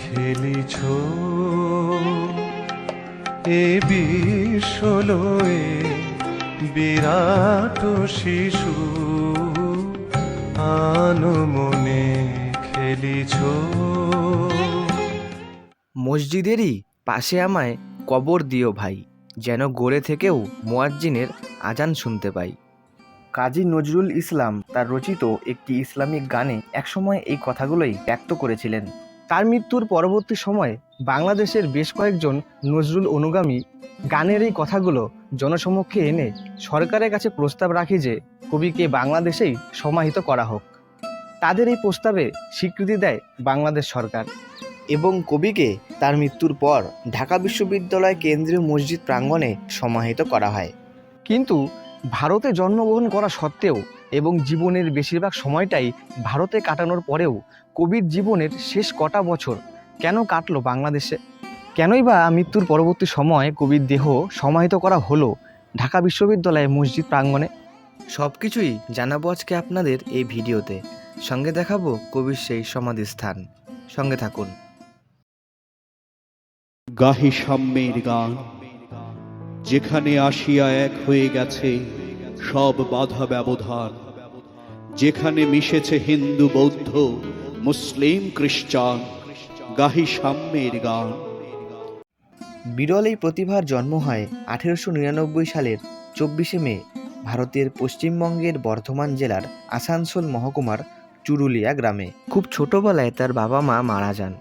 খেলিছ। এ বিশ্বলয়ে বিরাট শিশু আনমনে খেলিছ। মসজিদেরই পাশে আমায় কবর দিও ভাই, যেন গড়ে থেকেও মোয়াজ্জিনের আজান শুনতে পাই। কাজী নজরুল ইসলাম তার রচিত একটি ইসলামিক গানে একসময় এই কথাগুলোই ব্যক্ত করেছিলেন। তার মৃত্যুর পরবর্তী সময়ে বাংলাদেশের বেশ কয়েকজন নজরুল অনুগামী গানের এই কথাগুলো জনসমক্ষে এনে সরকারের কাছে প্রস্তাব রাখে যে কবিকে বাংলাদেশেই সমাহিত করা হোক। তাদের এই প্রস্তাবে স্বীকৃতি দেয় বাংলাদেশ সরকার। এবং কবিকে তার মৃত্যুর পর ঢাকা বিশ্ববিদ্যালয় কেন্দ্রীয় মসজিদ প্রাঙ্গণে সমাহিত করা হয়। কিন্তু ভারতে জন্মগ্রহণ করা সত্ত্বেও এবং জীবনের বেশিরভাগ সময়টাই ভারতে কাটানোর পরেও কবির জীবনের শেষ কটা বছর কেন কাটলো বাংলাদেশে? কেনই বা মৃত্যুর পরবর্তী সময় কবির দেহ সমাহিত করা হলো ঢাকা বিশ্ববিদ্যালয়ে মসজিদ প্রাঙ্গণে? সব কিছুই জানাব আজকে আপনাদের এই ভিডিওতে। সঙ্গে দেখাবো কবির সেই সমাধিস্থান। সঙ্গে থাকুন। গাহি সাম্যের গান যেখানে আসিয়া এক হয়ে গেছে সব বাধা ব্যবধান। যেখানে মিশেছে হিন্দু, বৌদ্ধ, মুসলিম, খ্রিস্টান, গাহি সাম্যের গান। বিরল এই প্রতিভার জন্ম হয় আঠেরোশো নিরানব্বই সালের চব্বিশে মে, ভারতের পশ্চিমবঙ্গের বর্ধমান জেলার আসানসোল মহকুমার চুরুলিয়া গ্রামে। খুব ছোটবেলায় তার বাবা মা মারা যান।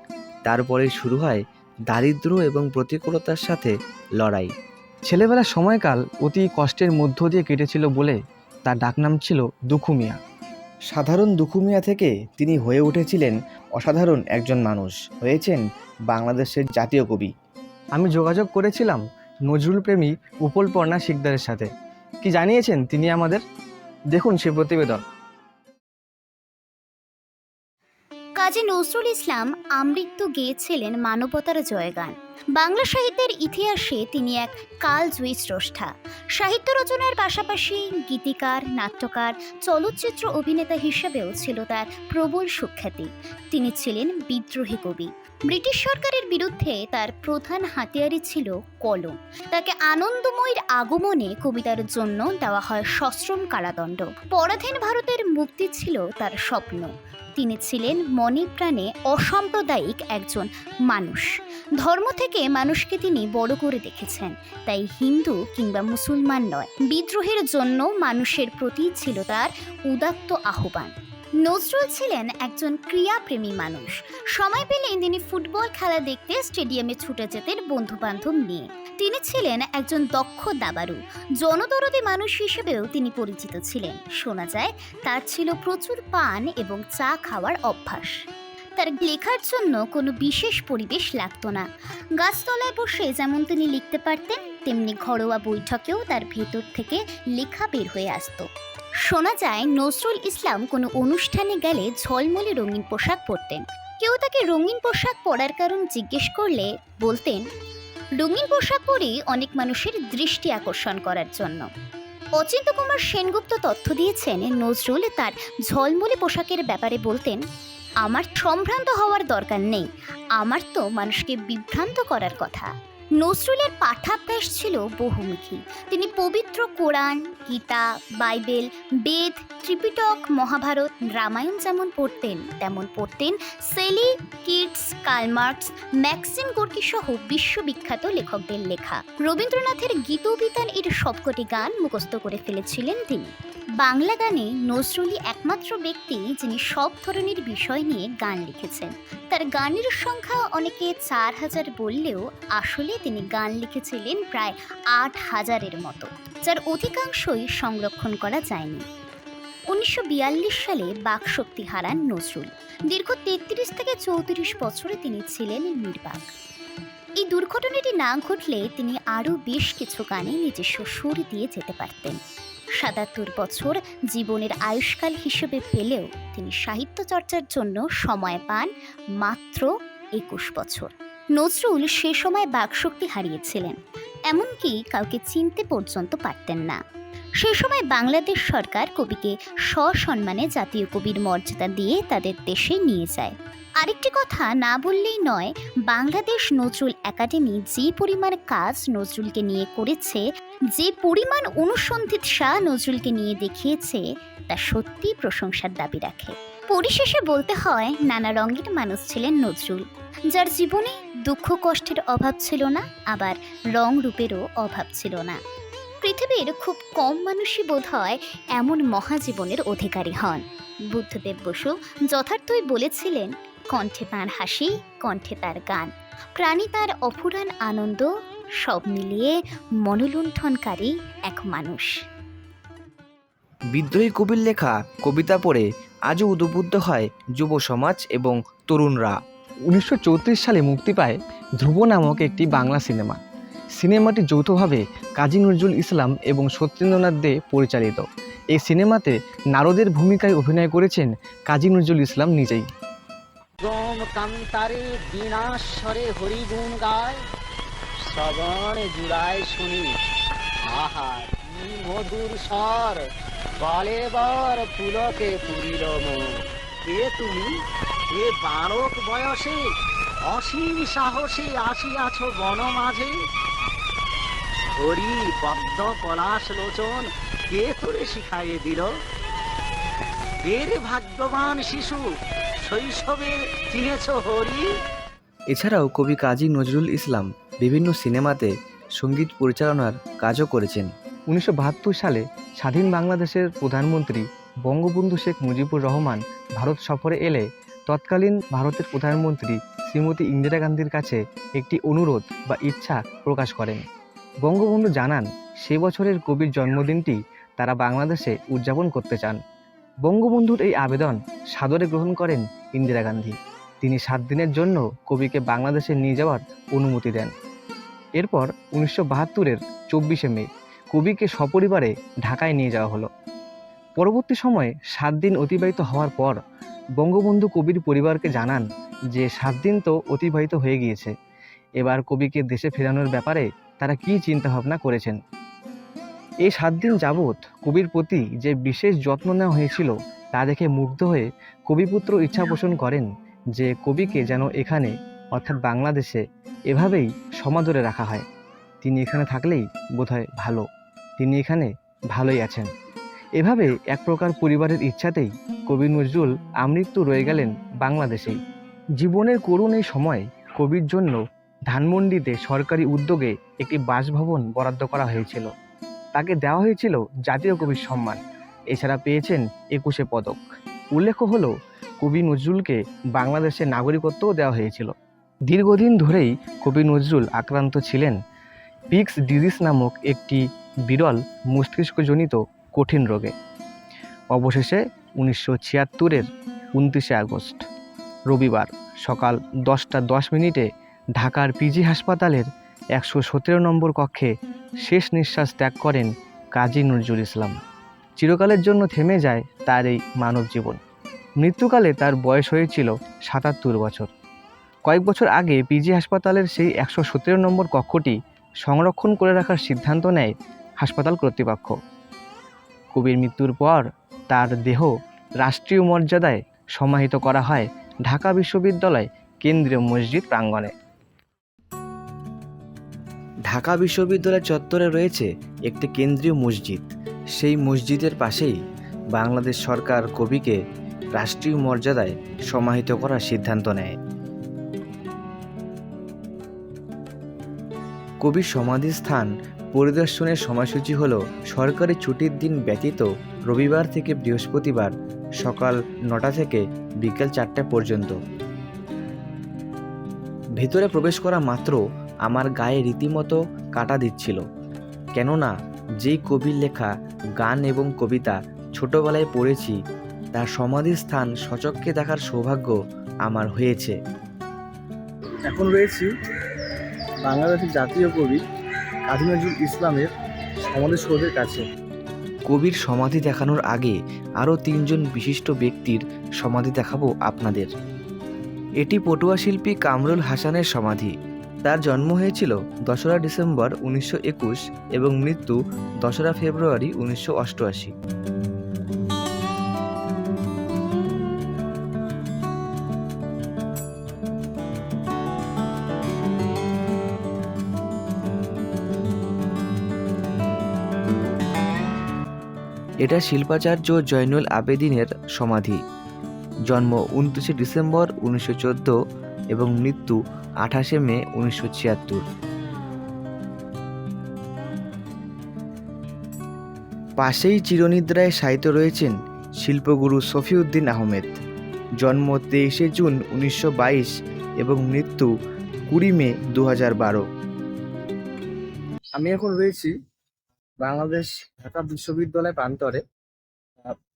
তারপরে শুরু হয় দারিদ্র্য এবং প্রতিকূলতার সাথে লড়াই। ছেলেবেলার সময়কাল অতি কষ্টের মধ্য দিয়ে কেটেছিল বলে তার ডাকনাম ছিল দুখুমিয়া। সাধারণ দুখুমিয়া থেকে তিনি হয়ে উঠেছিলেন অসাধারণ একজন মানুষ, হয়েছেন বাংলাদেশের জাতীয় কবি। আমি যোগাযোগ করেছিলাম নজরুল প্রেমী উপল পর্ণা শিকদারের সাথে। কি জানিয়েছেন তিনি আমাদের? দেখুন সে প্রতিবেদন। কাজী নজরুল ইসলাম আমৃত্যু গেয়েছিলেন মানবতার জয়গান। বাংলা সাহিত্যের ইতিহাসে তিনি এক কালজয়ী স্রষ্টা। সাহিত্য রচনার পাশাপাশি গীতিকার, নাট্যকার, চলচ্চিত্র অভিনেতা হিসেবেও ছিল তার প্রবল সুখ্যাতি। তিনি ছিলেন বিদ্রোহী কবি। ব্রিটিশ সরকারের বিরুদ্ধে তার প্রধান হাতিয়ারই ছিল কলম। তাকে আনন্দময়ীর আগমনে কবিতার জন্য দেওয়া হয় সশ্রম কারাদণ্ড। পরাধীন ভারতের মুক্তি ছিল তার স্বপ্ন। তিনি ছিলেন মনে প্রাণে অসাম্প্রদায়িক একজন মানুষ। ধর্ম থেকে মানুষকে তিনি বড় করে দেখেছেন। তাই হিন্দু কিংবা মুসলমান নয়, বিদ্রোহের জন্য মানুষের প্রতি ছিল তার উদাত্ত আহ্বান। নজরুল ছিলেন একজন ক্রিয়াপ্রেমী মানুষ। সময় পেলেই তিনি ফুটবল খেলা দেখতে স্টেডিয়ামে ছুটে যেতেন বন্ধু বান্ধব নিয়ে। তিনি ছিলেন একজন দক্ষ দাবারু জনদরদি মানুষ হিসেবেও তিনি পরিচিত ছিলেন। শোনা যায়, তার ছিল প্রচুর পান এবং চা খাওয়ার অভ্যাস। তার লেখার জন্য কোনো বিশেষ পরিবেশ লাগতো না। গাছতলায় বসে যেমন তিনি লিখতে পারতেন, তেমনি ঘরোয়া বৈঠকেও তার ভেতর থেকে লেখা বের হয়ে আসতো। শোনা যায় নজরুল ইসলাম কোনো অনুষ্ঠানে গেলে ঝলমলে রঙিন পোশাক পরতেন। কেউ তাকে রঙিন পোশাক পরার কারণ জিজ্ঞেস করলে বলতেন, রঙিন পোশাক পরেই অনেক মানুষের দৃষ্টি আকর্ষণ করার জন্য। অচিন্ত কুমার সেনগুপ্ত তথ্য দিয়েছেন, নজরুল তার ঝলমলে পোশাকের ব্যাপারে বলতেন, আমার সম্ভ্রান্ত হওয়ার দরকার নেই, আমার তো মানুষকে বিভ্রান্ত করার কথা। নজরুলের পাঠাভ্যাস ছিল বহুমুখী। তিনি পবিত্র কোরআন, গীতা, বাইবেল, বেদ, ত্রিপিটক, মহাভারত, রামায়ণ যেমন পড়তেন তেমন পড়তেন Shelley Keats Karl Marx Maxim Gorky সহ বিশ্ববিখ্যাত লেখকদের লেখা। রবীন্দ্রনাথের গীতবিতান এর সবকটি গান মুখস্থ করে ফেলেছিলেন তিনি। বাংলা গানে নজরুলই একমাত্র ব্যক্তি যিনি সব ধরনের বিষয় নিয়ে গান লিখেছেন। তার গানের সংখ্যা অনেকে চার হাজার বললেও আসলে তিনি গান লিখেছিলেন প্রায় আট হাজারের মতো, যার অধিকাংশই সংরক্ষণ করা যায়নি। উনিশশো বিয়াল্লিশ সালে বাকশক্তি হারান নজরুল। দীর্ঘ তেত্রিশ থেকে চৌত্রিশ বছরে তিনি ছিলেন নির্বাক। এই দুর্ঘটনাটি না ঘটলে তিনি আরও বেশ কিছু গানে নিজস্ব সুর দিয়ে যেতে পারতেন। সাতাত্তর বছর জীবনের আয়ুষ্কাল হিসেবে পেলেও তিনি সাহিত্য চর্চার জন্য সময় পান মাত্র একুশ বছর। নজরুল সে সময় বাকশক্তি হারিয়েছিলেন, এমনকি কাউকে চিনতে পর্যন্ত পারতেন না। সে সময় বাংলাদেশ সরকার কবিকে সসম্মানে জাতীয় কবির মর্যাদা দিয়ে তাদের দেশে নিয়ে যায়। আরেকটি কথা না বললেই নয়, বাংলাদেশ নজরুল একাডেমি যে পরিমাণ কাজ নজরুলকে নিয়ে করেছে যে পরিমাণ অনুসন্ধিত শাহ নজরুলকে নিয়ে দেখিয়েছে, তা সত্যি প্রশংসার দাবি রাখে। পরিশেষে বলতে হয়, নানা রঙের মানুষ ছিলেন নজরুল। যার জীবনে দুঃখ কষ্টের অভাব ছিল না, আবার রং রূপেরও অভাব ছিল না। পৃথিবীর খুব কম মানুষই বোধ হয় এমন মহাজীবনের অধিকারী হন। বুদ্ধদেব বসু যথার্থই বলেছিলেন, কণ্ঠে তাঁর হাসি, কণ্ঠে তার গান। প্রাণী তার অফুরান আনন্দ সব মিলিয়ে মনোলুণ্ঠনকারী এক মানুষ। বিদ্রোহী কবির লেখা কবিতা পড়ে আজও উদ্বুদ্ধ হয় যুব সমাজ এবং তরুণরা। উনিশশো চৌত্রিশ সালে মুক্তি পায় ধ্রুব নামক একটি বাংলা সিনেমা। সিনেমাটি যৌথভাবে কাজী নজরুল ইসলাম এবং সত্যেন্দ্রনাথ দে পরিচালিত। এই সিনেমাতে নারদের ভূমিকায় অভিনয় করেছেন কাজী নজরুল ইসলাম নিজেই। কান্তারে বিনাশ্বরে হরিগুণ গায় শ্রবণ জুড়ায় শুনি। আহা কি মধুর স্বর, বলে বর পুলকে পুরিল কে তুমি, এ বারক বয়সে অসীম সাহসে আসিয়াছ বন মাঝে। হরি পদ্ম পলাশ লোচন কে তোরে শিখাইয়ে দিল? এর ভাগ্যবান শিশু শৈশবে চিনেছ হরি? এছাড়াও কবি কাজী নজরুল ইসলাম বিভিন্ন সিনেমাতে সংগীত পরিচালনার কাজও করেছেন। উনিশশো বাহাত্তর সালে স্বাধীন বাংলাদেশের প্রধানমন্ত্রী বঙ্গবন্ধু শেখ মুজিবুর রহমান ভারত সফরে এলে তৎকালীন ভারতের প্রধানমন্ত্রী শ্রীমতী ইন্দিরা গান্ধীর কাছে একটি অনুরোধ বা ইচ্ছা প্রকাশ করেন। বঙ্গবন্ধু জানান, সে বছরের কবির জন্মদিনটি তারা বাংলাদেশে উদযাপন করতে চান। বঙ্গবন্ধুর এই আবেদন সাদরে গ্রহণ করেন ইন্দিরা গান্ধী। তিনি সাত দিনের জন্য কবিকে বাংলাদেশে নিয়ে যাওয়ার অনুমতি দেন। এরপর উনিশশো বাহাত্তরের চব্বিশে মে কবিকে সপরিবারে ঢাকায় নিয়ে যাওয়া হলো। পরবর্তী সময়ে সাত দিন অতিবাহিত হওয়ার পর বঙ্গবন্ধু কবির পরিবারকে জানান যে, সাত দিন তো অতিবাহিত হয়ে গিয়েছে। এবার কবিকে দেশে ফেরানোর ব্যাপারে তারা কী চিন্তাভাবনা করেছেন? এই সাত দিন যাবৎ কবির প্রতি যে বিশেষ যত্ন নেওয়া হয়েছিল তা দেখে মুগ্ধ হয়ে কবিপুত্র ইচ্ছা পোষণ করেন যে, কবিকে যেন এখানে, অর্থাৎ বাংলাদেশে এভাবেই সমাদরে রাখা হয়। তিনি এখানে থাকলেই বোধহয় ভালো। তিনি এখানে ভালোই আছেন। এভাবে এক প্রকার পরিবারের ইচ্ছাতেই কবি নজরুল আমৃত্যু রয়ে গেলেন বাংলাদেশেই। জীবনের করুণ এই সময় কবির জন্য ধানমন্ডিতে সরকারি উদ্যোগে একটি বাসভবন বরাদ্দ করা হয়েছিল। তাকে দেওয়া হয়েছিল জাতীয় কবির সম্মান। এছাড়া পেয়েছেন একুশে পদক। উল্লেখ্য হলো, কবি নজরুলকে বাংলাদেশের নাগরিকত্বও দেওয়া হয়েছিল। দীর্ঘদিন ধরেই কবি নজরুল আক্রান্ত ছিলেন। পিক্স ডিজিজ নামক একটি বিরল মস্তিষ্কজনিত কঠিন রোগে। অবশেষে উনিশশো ছিয়াত্তরের উনত্রিশে আগস্ট, রবিবার সকাল দশটা দশ মিনিটে ঢাকার পিজি হাসপাতালের একশো সতেরো নম্বর কক্ষে শেষ নিঃশ্বাস ত্যাগ করেন কাজী নজরুল ইসলাম। চিরকালের জন্য থেমে যায় তার এই মানব জীবন মৃত্যুকালে তার বয়স হয়েছিল সাতাত্তর বছর। কয়েক বছর আগে পিজি হাসপাতালের সেই একশো সতেরো নম্বর কক্ষটি সংরক্ষণ করে রাখার সিদ্ধান্ত নেয় হাসপাতাল কর্তৃপক্ষ। কবির মৃত্যুর পর তার দেহ রাষ্ট্রীয় মর্যাদায় সমাহিত করা হয় ঢাকা বিশ্ববিদ্যালয় কেন্দ্রীয় মসজিদ প্রাঙ্গণে। ঢাকা বিশ্ববিদ্যালয় চত্বরে রয়েছে একটি কেন্দ্রীয় মসজিদ। সেই মসজিদের পাশেই বাংলাদেশ সরকার কবিকে রাষ্ট্রীয় মর্যাদায় সমাহিত করার সিদ্ধান্ত নেয়। কবির সমাধিস্থান পরিদর্শনের সময়সূচি হল সরকারি ছুটির দিন ব্যতীত রবিবার থেকে বৃহস্পতিবার সকাল নটা থেকে বিকেল চারটা পর্যন্ত। ভেতরে প্রবেশ করা মাত্র আমার গায়ে রীতিমতো কাটা দিচ্ছিল, কেননা যেই কবির লেখা, গান এবং কবিতা ছোটবেলায় পড়েছি, তার সমাধিস্থান সচক্ষে দেখার সৌভাগ্য আমার হয়েছে। এখন রয়েছি বাংলাদেশের জাতীয় কবি কাজী নজরুল ইসলামের সমাধি সমাধিসৌধের কাছে। কবির সমাধি দেখানোর আগে আরও তিনজন বিশিষ্ট ব্যক্তির সমাধি দেখাবো আপনাদের। এটি পটুয়া শিল্পী কামরুল হাসানের সমাধি। তার জন্ম হয়েছিল দশরা ডিসেম্বর উনিশশো একুশ এবং মৃত্যু দশরা ফেব্রুয়ারি উনিশশো অষ্টআশি। এটা শিল্পাচার্য জয়নুল আবেদিনের সমাধি। জন্ম উনত্রিশে ডিসেম্বর উনিশশো চোদ্দ এবং মৃত্যু আঠাশে মে উনিশশো ছিয়াত্তর। পাশেই চিরনিদ্রায় সাহিত্য রয়েছেন শিল্পগুরু সফিউদ্দিন আহমেদ। জন্ম তেইশে জুন উনিশশো বাইশ এবং মৃত্যু কুড়ি মে দু হাজার বারো। আমি এখন রয়েছি বাংলাদেশ ঢাকা বিশ্ববিদ্যালয় প্রান্তরে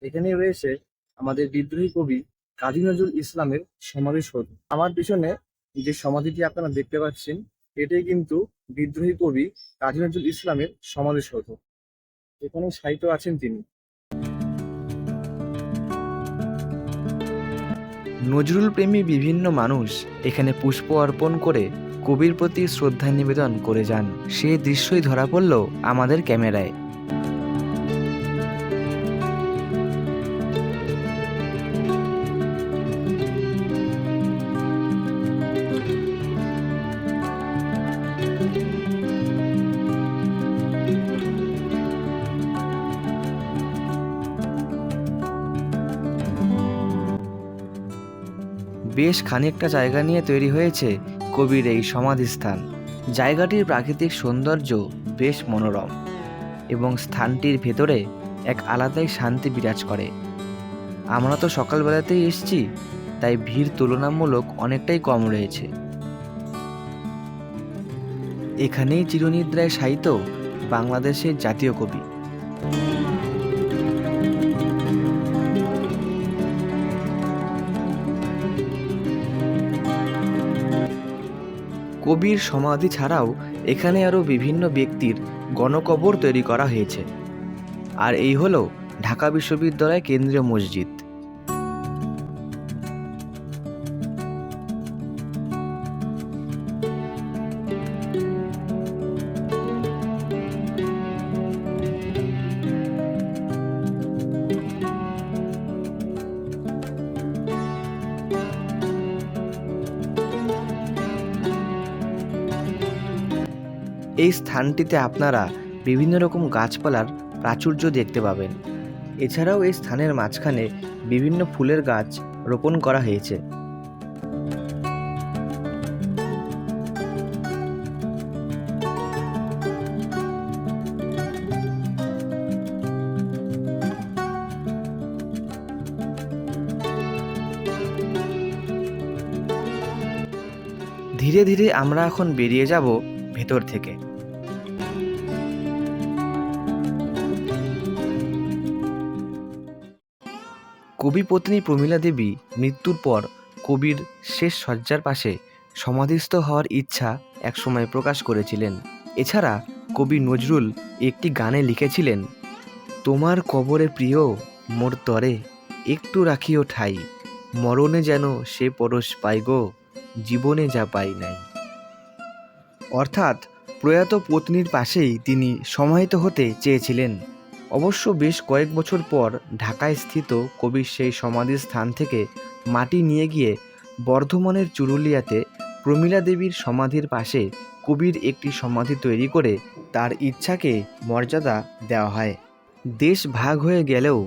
এখানে রয়েছে আমাদের বিদ্রোহী কবি কাজী নজরুল ইসলামের সমাধিসৌধ আমার পিছনে যে সমাধিটি আপনারা দেখতে পাচ্ছেন এটাই কিন্তু বিদ্রোহী কবি কাজী নজরুল ইসলামের সমাধিসৌধ এখানে সাহিত্য আছেন তিনি। নজরুল প্রেমী বিভিন্ন মানুষ এখানে পুষ্প অর্পণ করে কবির প্রতি শ্রদ্ধা নিবেদন করে যান। সে দৃশ্যই ধরা পড়ল আমাদের ক্যামেরায়। বেশ খানিকটা জায়গা নিয়ে তৈরি হয়েছে কবির এই সমাধিস্থান, জায়গাটির প্রাকৃতিক সৌন্দর্য বেশ মনোরম এবং স্থানটির ভেতরে এক আলাদাই শান্তি বিরাজ করে। আমরা তো সকালবেলাতেই এসছি, তাই ভিড় তুলনামূলক অনেকটাই কম রয়েছে। এখানেই চিরনিদ্রায় সাহিত্য বাংলাদেশের জাতীয় কবি। কবির সমাধি ছাড়াও এখানে আরও বিভিন্ন ব্যক্তির গণকবর তৈরি করা হয়েছে। আর এই হলো ঢাকা বিশ্ববিদ্যালয় কেন্দ্রীয় মসজিদ। এই স্থানটিতে আপনারা বিভিন্ন রকম গাছপালার প্রাচুর্য দেখতে পাবেন। এছাড়াও এই স্থানের মাঝখানে বিভিন্ন ফুলের গাছ রোপণ করা হয়েছে। ধীরে ধীরে আমরা এখন বেরিয়ে যাব ভেতর থেকে। কবি পত্নী প্রমীলা দেবী মৃত্যুর পর কবির শেষ শয্যার পাশে সমাধিস্থ হওয়ার ইচ্ছা একসময় প্রকাশ করেছিলেন। এছাড়া কবি নজরুল একটি গানে লিখেছিলেন, তোমার কবরে প্রিয় মোর তরে, একটু রাখিও ঠাই, মরণে যেন সে পরশ পাই গো, জীবনে যা পাই নাই। অর্থাৎ প্রয়াত পত্নীর পাশেই তিনি সমাহিত হতে চেয়েছিলেন। অবশ্য বেশ কয়েক বছর পর ঢাকায় স্থিত কবির সেই সমাধি স্থান থেকে মাটি নিয়ে গিয়ে বর্ধমানের চুরুলিয়াতে প্রমীলা দেবীর সমাধির পাশে কবির একটি সমাধি তৈরি করে তার ইচ্ছাকে মর্যাদা দেওয়া হয়। দেশ ভাগ হয়ে গেলেও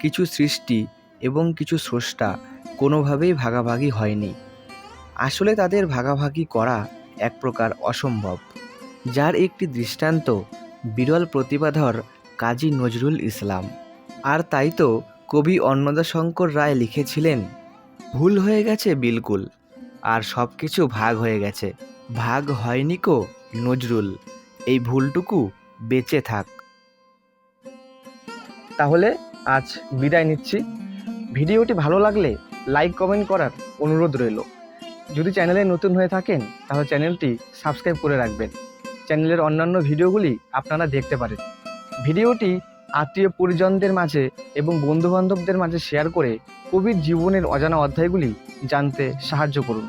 কিছু সৃষ্টি এবং কিছু স্রষ্টা কোনোভাবেই ভাগাভাগি হয়নি। আসলে তাদের ভাগাভাগি করা এক প্রকার অসম্ভব, যার একটি দৃষ্টান্ত বিরল প্রতিভাধর কাজী নজরুল ইসলাম। আর তাই তো কবি অন্নদাশঙ্কর রায় লিখেছিলেন, ভুল হয়ে গেছে বিলকুল, আর সব কিছু ভাগ হয়ে গেছে। ভাগ হয়নি কো নজরুল, এই ভুলটুকু বেঁচে থাক। তাহলে আজ বিদায় নিচ্ছি। ভিডিওটি ভালো লাগলে লাইক, কমেন্ট করার অনুরোধ রইল। যদি চ্যানেলে নতুন হয়ে থাকেন, তাহলে চ্যানেলটি সাবস্ক্রাইব করে রাখবেন। চ্যানেলের অন্যান্য ভিডিওগুলি আপনারা দেখতে পারেন। ভিডিওটি আত্মীয় পরিজনদের মাঝে এবং বন্ধুবান্ধবদের মাঝে শেয়ার করে কবির জীবনের অজানা অধ্যায়গুলি জানতে সাহায্য করুন।